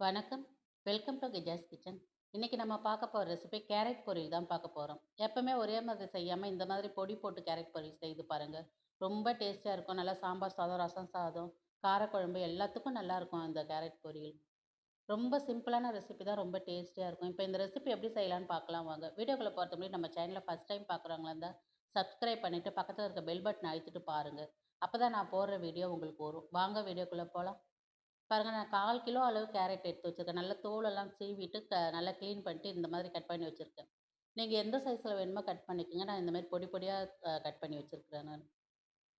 வணக்கம். Welcome to Kijas kitchen. இன்றைக்கி நம்ம பார்க்க போகிற ரெசிபி கேரட் பொரியல் தான் பார்க்க போகிறோம் எப்போவுமே ஒரே மாதிரி செய்யாமல் இந்த மாதிரி பொடி போட்டு கேரட் பொரியல் செய்து பாருங்கள் ரொம்ப டேஸ்ட்டாக இருக்கும். நல்லா சாம்பார் சாதம், ரசம் சாதம், காரக்குழம்பு எல்லாத்துக்கும் நல்லாயிருக்கும் இந்த கேரட் பொரியல். ரொம்ப சிம்பிளான ரெசிபி தான் ரொம்ப டேஸ்ட்டியாக இருக்கும். இப்போ இந்த ரெசிபி எப்படி செய்யலான்னு பார்க்கலாம் வாங்க. வீடியோக்குள்ளே போறதுக்கு முன்னாடி நம்ம சேனலில் ஃபர்ஸ்ட் டைம் பார்க்குறவங்களா இருந்தால் சப்ஸ்கிரைப் பண்ணிவிட்டு பக்கத்தில் இருக்க பெல் பட்டன் அழுத்திட்டு பாருங்கள் அப்போ தான் நான் போடுற வீடியோ உங்களுக்கு வரும். வாங்க வீடியோக்குள்ளே போகலாம் பாருங்க நான் 1/4 கிலோ அளவு கேரட் எடுத்து வச்சுருக்கேன். நல்லா தோலெல்லாம் சீவிட்டு க நல்லா க்ளீன் பண்ணிட்டு இந்த மாதிரி கட் பண்ணி வச்சுருக்கேன். நீங்கள் எந்த சைஸில் வேணுமோ கட் பண்ணிக்கோங்க. நான் இந்த மாதிரி பொடி பொடியாக கட் பண்ணி வச்சுருக்கிறேன் நான்.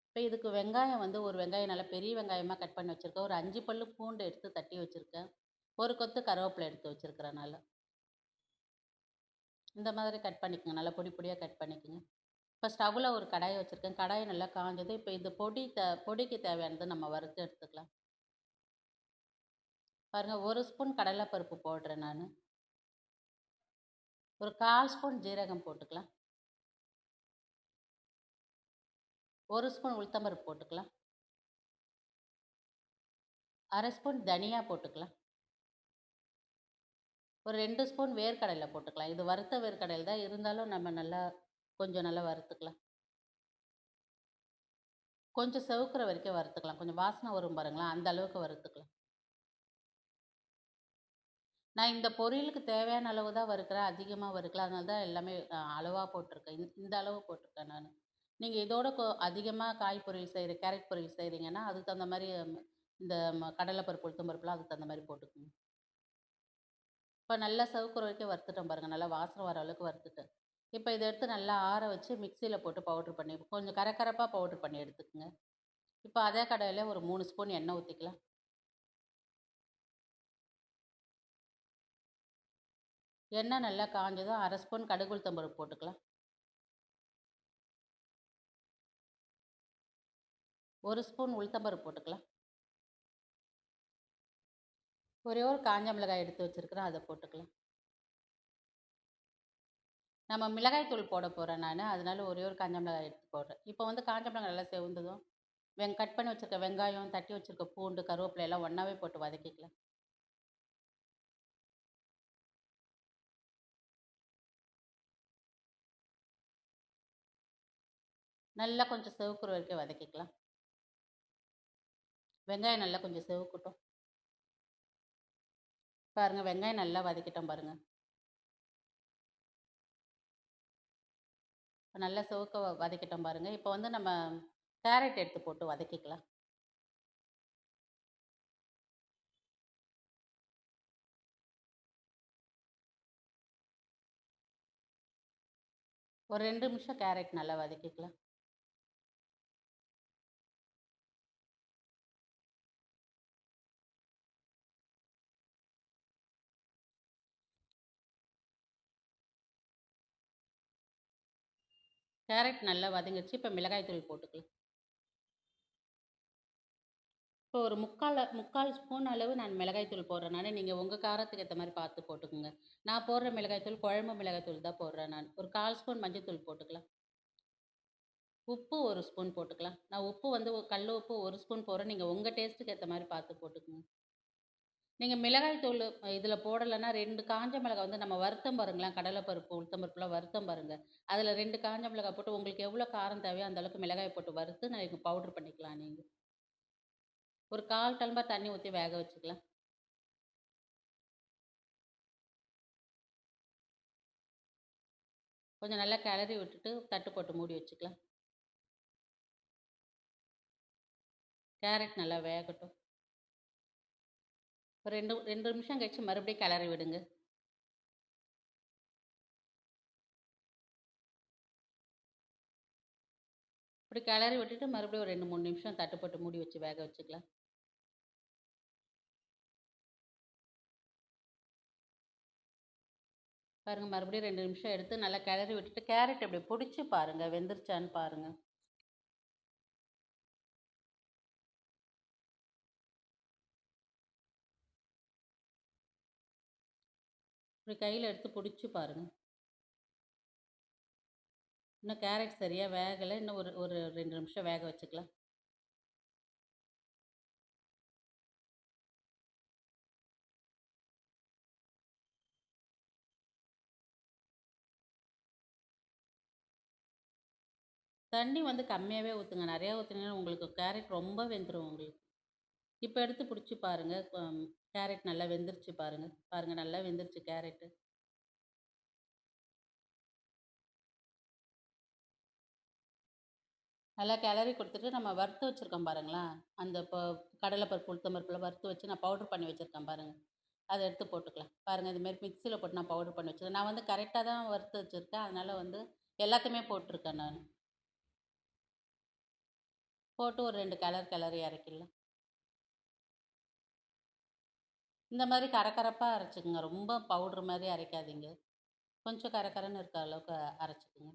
இப்போ இதுக்கு வெங்காயம் வந்து ஒரு வெங்காயம் நல்லா பெரிய வெங்காயமாக கட் பண்ணி வச்சுருக்கேன். ஒரு அஞ்சு பல்லு பூண்டு எடுத்து தட்டி வச்சுருக்கேன். ஒரு கொத்து கருவேப்பிலை எடுத்து வச்சிருக்கிறேன் நல்லா. இந்த மாதிரி கட் பண்ணிக்கோங்க. நல்லா பொடி பொடியாக கட் பண்ணிக்கோங்க. இப்போ ஸ்டவ்வில் ஒரு கடாயை வச்சுருக்கேன். கடாயை நல்லா காஞ்சது. இப்போ இந்த பொடி த பொடிக்கு தேவையானது நம்ம வறுத்து எடுத்துக்கலாம். பாருங்கள் ஒரு ஸ்பூன் கடலைப்பருப்பு போடுறேன் நான் ஒரு 1/4 ஸ்பூன் ஜீரகம் போட்டுக்கலாம். ஒரு ஸ்பூன் உளுத்தம்பருப்பு போட்டுக்கலாம். அரை ஸ்பூன் தனியா போட்டுக்கலாம். ஒரு ரெண்டு ஸ்பூன் வேர்க்கடலை போட்டுக்கலாம். இது வறுத்த வேர்க்கடலை தான் இருந்தாலும் நம்ம நல்லா கொஞ்சம் நல்லா வறுத்துக்கலாம். கொஞ்சம் செவுக்கிற வரைக்கும் வறுத்துக்கலாம். கொஞ்சம் வாசனை வரும் பாருங்களேன், அந்த அளவுக்கு வறுத்துக்கலாம். நான் இந்த பொரியலுக்கு தேவையான அளவு தான் வறுக்கிறேன். அதிகமாக வறுக்கல. அதனால தான் எல்லாமே அளவாக போட்டிருக்கேன். இந் இந்த அளவு போட்டிருக்கேன் நான் நீங்கள் இதோட கொ அதிகமாக காய் பொரியல் செய்கிற கேரட் பொரியல் செய்கிறீங்கன்னா அதுக்கு தகுந்த மாதிரி இந்த ம கடலைப்பருப்பு, உளுத்தம் பருப்புலாம் அதுக்கு தகுந்த மாதிரி போட்டுக்கோங்க இப்போ நல்லா சவுக்குற வரைக்கும் வறுத்துட்டேன் பாருங்கள் நல்லா வாசனை வர அளவுக்கு வறுத்துட்டேன். இப்போ இதை எடுத்து நல்லா ஆற வச்சு மிக்சியில் போட்டு பவுட்ரு பண்ணி கொஞ்சம் கரக்கரப்பாக பவுட்ரு பண்ணி எடுத்துக்கோங்க இப்போ அதே கடையில் ஒரு மூணு ஸ்பூன் எண்ணெய் ஊற்றிக்கலாம் எண்ணெய் நல்லா காஞ்சதும் அரை ஸ்பூன் கடுகு உளுத்தம் பருப்பு போட்டுக்கலாம். ஒரு ஸ்பூன் உளுத்தம் பருப்பு போட்டுக்கலாம். ஒரே ஒரு காஞ்ச மிளகாய் எடுத்து வச்சுருக்கிறேன் அதை போட்டுக்கலாம். நம்ம மிளகாய் தூள் போட போகிறேன் நான் அதனால ஒரே ஒரு காஞ்ச மிளகாய் எடுத்து போடுறேன். இப்போ வந்து காஞ்ச மிளகாய் நல்லா செவந்ததும், வெங் கட் பண்ணி வச்சுருக்க வெங்காயம், தட்டி வச்சுருக்க பூண்டு, கருவேப்பிலை எல்லாம் ஒன்றாவே போட்டு வதக்கிக்கலாம். நல்லா கொஞ்சம் செவக்குற வரைக்கும் வதக்கிக்கலாம். வெங்காயம் நல்லா கொஞ்சம் செவக்கட்டும். பாருங்கள் வெங்காயம் நல்லா வதக்கிட்டோம் பாருங்க. நல்லா செவக்க வ வதக்கிட்டோம் பாருங்கள் இப்போ வந்து நம்ம கேரட் எடுத்து போட்டு வதக்கிக்கலாம். ஒரு ரெண்டு நிமிஷம் கேரட் நல்லா வதக்கிக்கலாம். கேரட் நல்லா வதங்கிடுச்சு. இப்போ மிளகாய் தூள் போட்டுக்கலாம். இப்போ ஒரு முக்கால் 3/4 ஸ்பூன் அளவு நான் மிளகாய் தூள் போடுறேன் நானு. நீங்க காரத்துக்கு ஏற்ற மாதிரி பார்த்து போட்டுக்கங்க. நான் போடுற மிளகாய் தூள் குழம்பு மிளகாய் தூள் தான் போடுறேன் நான். ஒரு 1/4 ஸ்பூன் மஞ்சள்தூள் போட்டுக்கலாம். உப்பு ஒரு ஸ்பூன் போட்டுக்கலாம். நான் உப்பு வந்து கல் உப்பு ஒரு ஸ்பூன் போடுறேன். நீங்கள் உங்கள் டேஸ்ட்டுக்கு ஏற்ற மாதிரி பார்த்து போட்டுக்கோங்க நீங்கள் மிளகாய் தூள் இதில் போடலைன்னா ரெண்டு காஞ்ச மிளகாய் வந்து நம்ம வருத்தம் பாருங்களேன், கடலைப்பருப்பு, உளுத்தம் பருப்புலாம் வருத்தம் பாருங்கள் அதில் ரெண்டு காஞ்ச மிளகாய் போட்டு உங்களுக்கு எவ்வளோ காரம் தேவையோ அந்தளவுக்கு மிளகாய் போட்டு வறுத்து நீங்க பவுடர் பண்ணிக்கலாம் நீங்கள் ஒரு 1/4 டம்ளர் தண்ணி ஊற்றி வேக வச்சுக்கலாம். கொஞ்சம் நல்லா கிளறி விட்டுட்டு தட்டு போட்டு மூடி வச்சுக்கலாம். கேரட் நல்லா வேகட்டும். ஒரு 2 2 நிமிஷம் கழிச்சு மறுபடியும் கிளறி விடுங்க. இப்படி கிளறி விட்டுட்டு மறுபடியும் ஒரு 2, 3 நிமிஷம் தட்டுப்பட்டு மூடி வச்சு வேக வச்சுக்கலாம். பாருங்க மறுபடியும் ரெண்டு நிமிஷம் எடுத்து நல்லா கிளறி விட்டுட்டு கேரட் இப்படி பிடிச்சி பாருங்க. வெந்துருச்சான்னு பாருங்க. இப்படி கையில் எடுத்து பிடிச்சி பாருங்கள் இன்னும் கேரட் சரியாக வேகலை. இன்னும் ஒரு ஒரு ரெண்டு நிமிஷம் வேக வச்சுக்கலாம். தண்ணி வந்து கம்மியாகவே ஊற்றுங்க நிறையா ஊற்றுனீங்கன்னா உங்களுக்கு கேரட் ரொம்ப வெந்துடும் உங்களுக்கு. இப்போ எடுத்து பிடிச்சி பாருங்கள் கேரட் நல்லா வெந்துருச்சு பாருங்கள் பாருங்கள் நல்லா வெந்துருச்சு கேரட்டு. நல்லா கிளறி கொடுத்துட்டு நம்ம வறுத்து வச்சுருக்கோம் பாருங்களேன். அந்த இப்போ கடலைப்பருப்பு உளுத்தம்பருப்பில் வறுத்து வச்சு நான் பவுடர் பண்ணி வச்சுருக்கேன் பாருங்கள் அதை எடுத்து போட்டுக்கலாம். பாருங்கள் இது மிக்சியில் போட்டு நான் பவுடர் பண்ணி வச்சுருக்கேன். நான் வந்து கரெக்டாக தான் வறுத்து வச்சுருக்கேன் அதனால் வந்து எல்லாத்தையுமே போட்டிருக்கேன் நான் போட்டு ஒரு ரெண்டு கலர் கிளறி இறக்கிடலாம். இந்த மாதிரி கரக்கரப்பாக அரைச்சிக்கோங்க ரொம்ப பவுடர் மாதிரி அரைக்காதீங்க. கொஞ்சம் கரக்கரன்னு இருக்க அளவுக்கு அரைச்சுக்குங்க.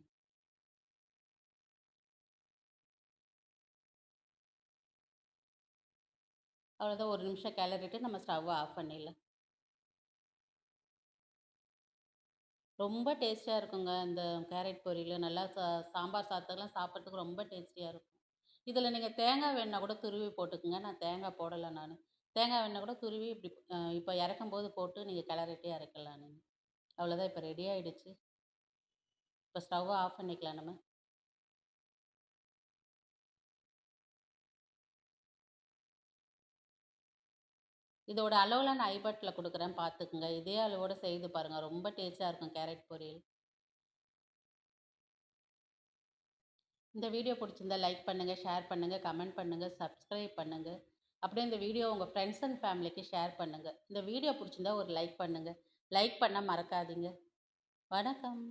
அவ்வளோதான் ஒரு நிமிஷம் கிளறிட்டு நம்ம ஸ்டவ்வை ஆஃப் பண்ணிடலாம். ரொம்ப டேஸ்டியாக இருக்குங்க. இந்த கேரட் பொரியல் நல்லா சா சாம்பார் சாதத்துக்குலாம் சாப்பிட்றதுக்கு ரொம்ப டேஸ்டியாக இருக்கும். இதில் நீங்கள் தேங்காய் வேணுன்னா கூட துருவி போட்டுக்கங்க. நான் தேங்காய் போடலை நான் தேங்காய் எண்ணெய் கூட துருவி இப்படி இப்போ இறக்கும் இறக்கும்போது போட்டு நீங்கள் கிளறிட்டே இறக்கலாம் நீங்கள் அவ்வளோதான் இப்போ ரெடி ஆகிடுச்சு இப்போ ஸ்டவ்வை ஆஃப் பண்ணிக்கலாம் நம்ம. இதோட அளவில் நான் ஐபட்டில் கொடுக்குறேன் பார்த்துக்குங்க. இதே அளவோட செய்து பாருங்கள் ரொம்ப டேஸ்ட்டாக இருக்கும் கேரட் பொரியல். இந்த வீடியோ பிடிச்சிருந்தா லைக் பண்ணுங்கள் ஷேர் பண்ணுங்கள் கமெண்ட் பண்ணுங்கள் சப்ஸ்கிரைப் பண்ணுங்கள் அப்படியே இந்த வீடியோ உங்கள் ஃப்ரெண்ட்ஸ் அண்ட் ஃபேமிலிக்கு ஷேர் பண்ணுங்க. இந்த வீடியோ பிடிச்சிருந்தா ஒரு லைக் பண்ணுங்கள் லைக் பண்ண மறக்காதீங்க. வணக்கம்.